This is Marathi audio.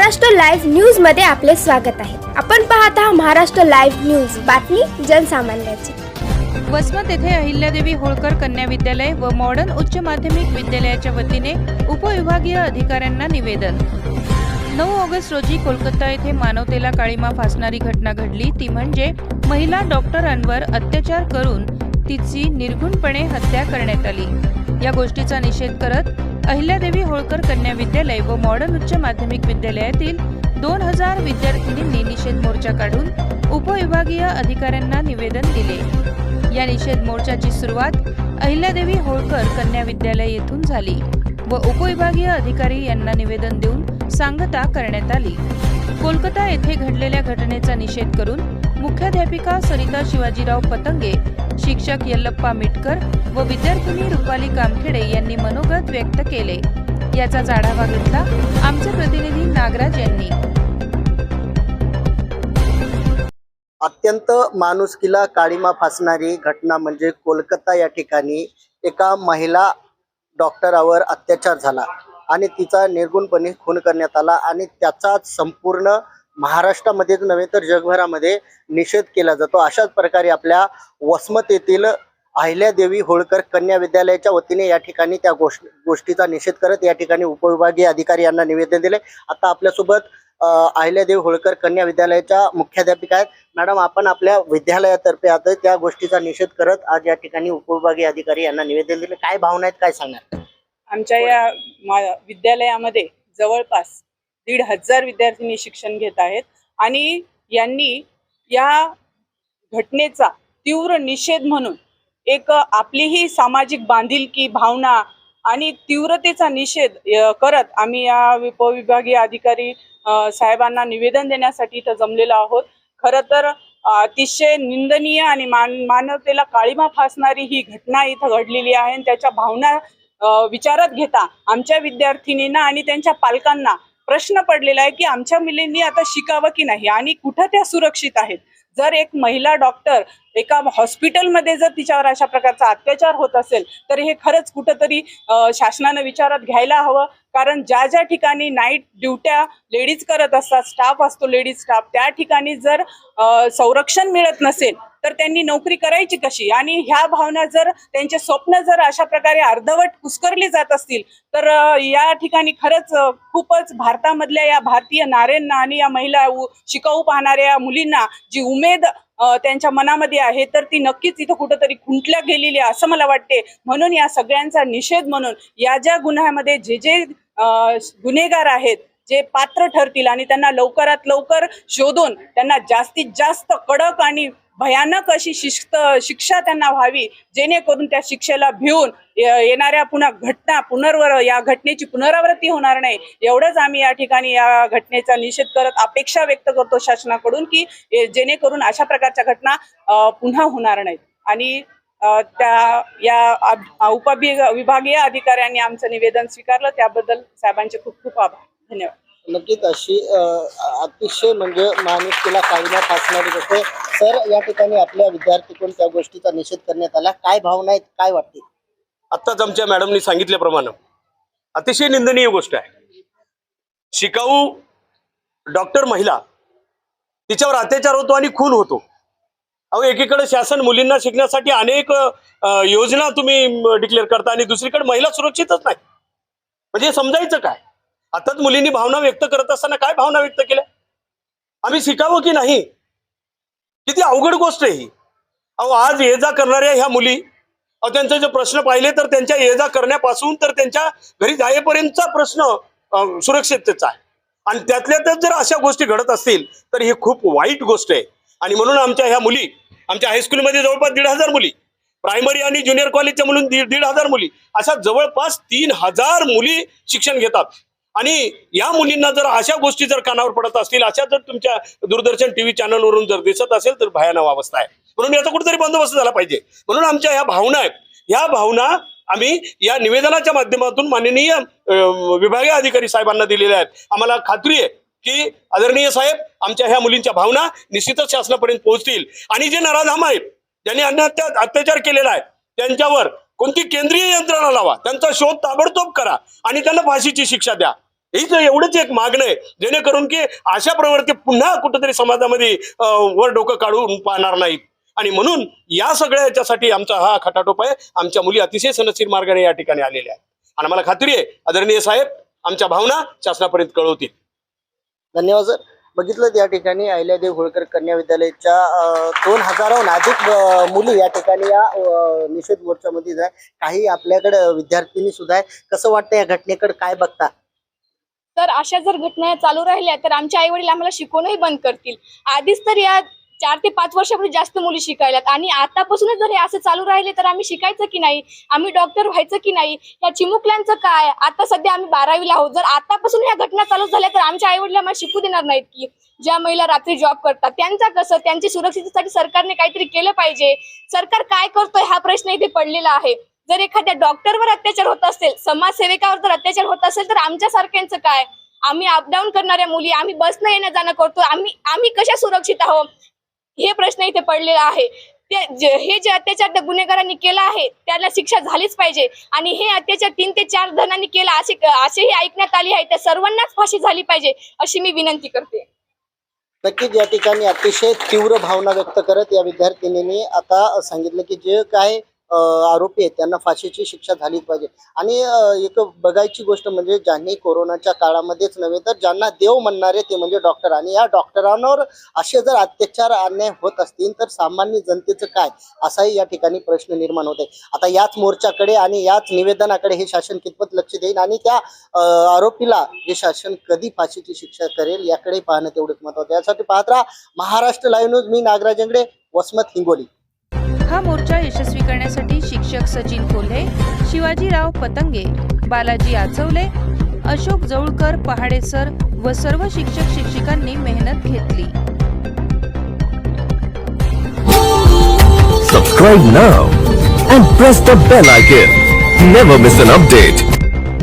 महाराष्ट्र लाईव्ह न्यूजमध्ये आपले स्वागत आहे. आपण पाहत आहात महाराष्ट्र लाईव्ह न्यूज. बातमी जनसामान्याची. वसमत येथे अहिल्यादेवी होळकर कन्या विद्यालय व मॉडर्न उच्च माध्यमिक विद्यालयाच्या वतीने उपविभागीय अधिकाऱ्यांना निवेदन. नऊ ऑगस्ट रोजी कोलकाता येथे मानवतेला काळीमा फासणारी घटना घडली. ती म्हणजे महिला डॉक्टरांवर अत्याचार करून तिची निर्घुणपणे हत्या करण्यात आली. या गोष्टीचा निषेध करत अहिल्यादेवी होळकर कन्या विद्यालय व मॉडर्न उच्च माध्यमिक विद्यालयातील दोन हजार विद्यार्थिनींनी निषेध मोर्चा काढून उपविभागीय अधिकाऱ्यांना निवेदन दिले. या निषेध मोर्चाची सुरुवात अहिल्यादेवी होळकर कन्या विद्यालय येथून झाली व उपविभागीय अधिकारी यांना निवेदन देऊन सांगता करण्यात आली. कोलकाता येथे घडलेल्या घटनेचा निषेध करून मुख्याध्यापिका सरिता शिवाजीराव पतंगे शिक्षक यल्लप्पा मिटकर व विद्यार्थिनी रुपाली कामखेडे यांनी मनोगत व्यक्त केले. याचाच आढावा घेतला आमचे प्रतिनिधी नागराज यांनी. अत्यंत माणुसकीला काळीमा फासणारी घटना म्हणजे कोलकाता या ठिकाणी एका महिला डॉक्टरावर अत्याचार झाला आणि तिचा निर्गुणपणे खून करण्यात आला आणि त्याचा संपूर्ण महाराष्ट्रामध्येच नव्हे तर जगभरामध्ये निषेध केला जातो. अशाच प्रकारे आपल्या वसमत येथील अहिल्यादेवी होळकर कन्या विद्यालयाच्या वतीने या ठिकाणी त्या गोष्ट गोष्टीचा निषेध करत या ठिकाणी उपविभागीय अधिकारी यांना निवेदन दिले. आता आपल्यासोबत अहिल्यादेवी होळकर कन्या विद्यालयाच्या मुख्याध्यापिका आहेत. मॅडम आपण आपल्या विद्यालयातर्फे आता त्या गोष्टीचा निषेध करत आज या ठिकाणी उपविभागीय अधिकारी यांना निवेदन दिले. काय भावना आहेत काय सांगणार? आमच्या या विद्यालयामध्ये जवळपास दीड हजार विद्यार्थिनी शिक्षण घेत आहेत. आणि यांनी या घटनेचा तीव्र निषेध म्हणून एक आपलीही सामाजिक बांधिलकी भावना आणि तीव्रतेचा निषेध करत आम्ही या उपविभागीय अधिकारी साहेबांना निवेदन देण्यासाठी इथं जमलेलो आहोत. खरं तर अतिशय निंदनीय आणि मान मानवतेला काळीमा फासणारी ही घटना इथं घडलेली आहे आणि त्याच्या भावना विचारात घेता आमच्या विद्यार्थिनींना आणि त्यांच्या पालकांना प्रश्न पडलेला आहे की आमच्या मुलींनी आता शिकावं की नाही आणि कुठं त्या सुरक्षित आहेत? जर एक महिला डॉक्टर एका हॉस्पिटलमध्ये जर तिच्यावर अशा प्रकारचा अत्याचार होत असेल तर हे खरंच कुठंतरी शासनानं विचारात घ्यायला हवं. कारण ज्या ज्या ठिकाणी नाईट ड्युट्या लेडीज करत असतात स्टाफ असतो लेडीज स्टाफ त्या ठिकाणी जर संरक्षण मिळत नसेल तर त्यांनी नोकरी करायची कशी? आणि ह्या भावना जर त्यांचे स्वप्न जर अशा प्रकारे अर्धवट कुस्करली जात असतील तर या ठिकाणी खरंच खूपच भारतामधल्या या भारतीय नाऱ्यांना आणि या महिला शिकाऊ पाहणाऱ्या मुलींना जी उमेद त्यांच्या मनामध्ये आहे तर ती नक्कीच इथं कुठंतरी खुंटल्या गेलेली आहे असं मला वाटते. म्हणून या सगळ्यांचा निषेध म्हणून या ज्या गुन्ह्यामध्ये जे जे गुन्हेगार आहेत जे पात्र ठरतील आणि त्यांना लवकरात लवकर शोधून त्यांना जास्तीत जास्त कडक आणि भयानक अशी शिस्त शिक्षा त्यांना व्हावी जेणेकरून त्या शिक्षेला भिवून येणाऱ्या पुन्हा घटना पुनर्वर या घटनेची पुनरावृत्ती होणार नाही. एवढंच आम्ही या ठिकाणी या घटनेचा निषेध करत अपेक्षा व्यक्त करतो शासनाकडून की जेणेकरून अशा प्रकारच्या घटना पुन्हा होणार नाहीत. आणि त्या या उपविभागीय विभागीय अधिकाऱ्यांनी आमचं निवेदन स्वीकारलं. त्याबद्दल साहेबांचे खूप खूप आभार. धन्यवाद. नक्कीच अशी अतिशय म्हणजे माणुसकीला काळीमा फासणारी गोष्ट आहे. सर या ठिकाणी आपल्या विद्यार्थीकडून त्या गोष्टीचा निषेध करण्यात आला. काय भावना आहेत? काय वाटते आत्ताच आमच्या मॅडमनी सांगितल्याप्रमाणे. अतिशय निंदनीय गोष्ट आहे. शिकाऊ डॉक्टर महिला तिच्यावर अत्याचार होतो आणि खून होतो. अहो एकीकडे शासन मुलींना शिकण्यासाठी अनेक योजना तुम्ही डिक्लेअर करता आणि दुसरीकडे महिला सुरक्षितच नाही. म्हणजे समजायचं काय? आताच मुलींनी भावना व्यक्त करत असताना काय भावना व्यक्त केल्या? आम्ही शिकावं की नाही? किती अवघड गोष्ट आहे ही. अहो आज ये जा करणाऱ्या ह्या मुली अहो त्यांचे जे प्रश्न पाहिले तर त्यांच्या ये जा करण्यापासून तर त्यांच्या घरी जाईपर्यंतचा प्रश्न सुरक्षिततेचा आहे. आणि त्यातल्या त्यात जर अशा गोष्टी घडत असतील तर ही खूप वाईट गोष्ट आहे. आणि म्हणून आमच्या ह्या मुली आमच्या हायस्कूलमध्ये जवळपास दीड हजार मुली प्रायमरी आणि ज्युनियर कॉलेजच्या मुली दीड दीड हजार मुली अशा जवळपास तीन हजार मुली शिक्षण घेतात. आणि या मुलींना जर अशा गोष्टी जर कानावर पडत असतील अशा जर तुमच्या दूरदर्शन टीव्ही चॅनलवरून जर दिसत असेल तर भयानक अवस्था आहे. म्हणून याचा कुठेतरी बंदोबस्त झाला पाहिजे. म्हणून आमच्या ह्या भावना आहेत. ह्या भावना आम्ही या निवेदनाच्या माध्यमातून माननीय विभागीय अधिकारी साहेबांना दिलेल्या आहेत. आम्हाला खात्री आहे की आदरणीय साहेब आमच्या ह्या मुलींच्या भावना निश्चितच शासनापर्यंत पोहोचतील. आणि जे नराधाम आहेत ज्यांनी अन्य अत्याचार केलेला आहे त्यांच्यावर कोणती केंद्रीय यंत्रणा लावा त्यांचा शोध ताबडतोब करा आणि त्यांना फाशीची शिक्षा द्या. हीच एवढंच एक मागणं आहे जेणेकरून की अशा प्रवृत्ती पुन्हा कुठेतरी समाजामध्ये वर डोकं काढून पाहणार नाहीत. आणि म्हणून या सगळ्या याच्यासाठी आमचा हा खटाटोप आहे. आमच्या मुली अतिशय सनसीर मार्गाने या ठिकाणी आलेल्या आहेत. आणि मला खात्री आहे आदरणीय साहेब आमच्या भावना शासनापर्यंत कळवतील. धन्यवाद सर. बघितलं या ठिकाणी अहिल्यादेव होळकर कन्या विद्यालयाच्या दोन हजाराहून अधिक मुली या ठिकाणी या निषेध मोर्चामध्ये आहे काही आपल्याकडे विद्यार्थिनी सुद्धा आहे कसं वाटतं या घटनेकडे? काय बघता? तर अशा जर घटना चालू राहिल्या तर आमच्या आई वडील आम्हाला शिकवणही बंद करतील. आधीच तर या चार ते पाच वर्षापूर्वी जास्त मुली शिकायल्यात. आणि आतापासूनच जर हे असं चालू राहिले तर आम्ही शिकायचं की नाही? आम्ही डॉक्टर व्हायचं की नाही? या चिमुकल्यांचं काय? आता सध्या आम्ही बारावीला आहोत. जर आतापासून ह्या घटना चालू झाल्या तर आमच्या आईवडील आम्हाला शिकू देणार नाहीत की ज्या महिला रात्री जॉब करतात. त्यांचा कसं? त्यांच्या सुरक्षिततेसाठी सरकारने काहीतरी केलं पाहिजे. सरकार काय करतोय हा प्रश्न इथे पडलेला आहे. जर एखाद्या डॉक्टरवर अत्याचार होत असेल समाजसेविकावर जर अत्याचार होत असेल तर आमच्यासारख्यांचं काय? आम्ही अपडाऊन करणाऱ्या मुली आम्ही बसनं येणं जाणं करतो आम्ही आम्ही कशा सुरक्षित आहोत? हे प्रश्न इथे पडलेला आहे. ते हे जे अत्याचार त्या गुन्हेगारांनी केला आहे त्याला शिक्षा झालीच पाहिजे. आणि हे अत्याचार तीन ते चार जणांनी केला असे असेही ऐकण्यात आले आहे. त्या सर्वांनाच फाशी झाली पाहिजे अशी मी विनंती करते. नक्कीच या ठिकाणी अतिशय तीव्र भावना व्यक्त करत या विद्यार्थिनीने आता सांगितलं की जे काय आरोपी आहेत त्यांना फाशीची शिक्षा झालीच पाहिजे. आणि एक बघायची गोष्ट म्हणजे ज्यांनी कोरोनाच्या काळामध्येच नव्हे तर ज्यांना देव म्हणणारे ते म्हणजे डॉक्टर. आणि या डॉक्टरांवर असे जर अत्याचार अन्याय होत असतील तर सामान्य जनतेचं काय? असाही या ठिकाणी प्रश्न निर्माण होत आहे. आता याच मोर्चाकडे आणि याच निवेदनाकडे हे शासन कितपत लक्ष देईल? आणि त्या आरोपीला जे शासन कधी फाशीची शिक्षा करेल याकडे पाहणं तेवढंच महत्वाचं यासाठी पाहत राहा महाराष्ट्र लाईव्ह न्यूज. मी नागराज वसमत हिंगोली. हा यशस्वी करण्यासाठी शिक्षक सचिन कोल्हे शिवाजीराव पतंगे बालाजी आचवले अशोक जवळकर पहाडे सर व सर्व शिक्षक शिक्षिकांनी मेहनत घेतली. Subscribe now and press the bell icon never miss an update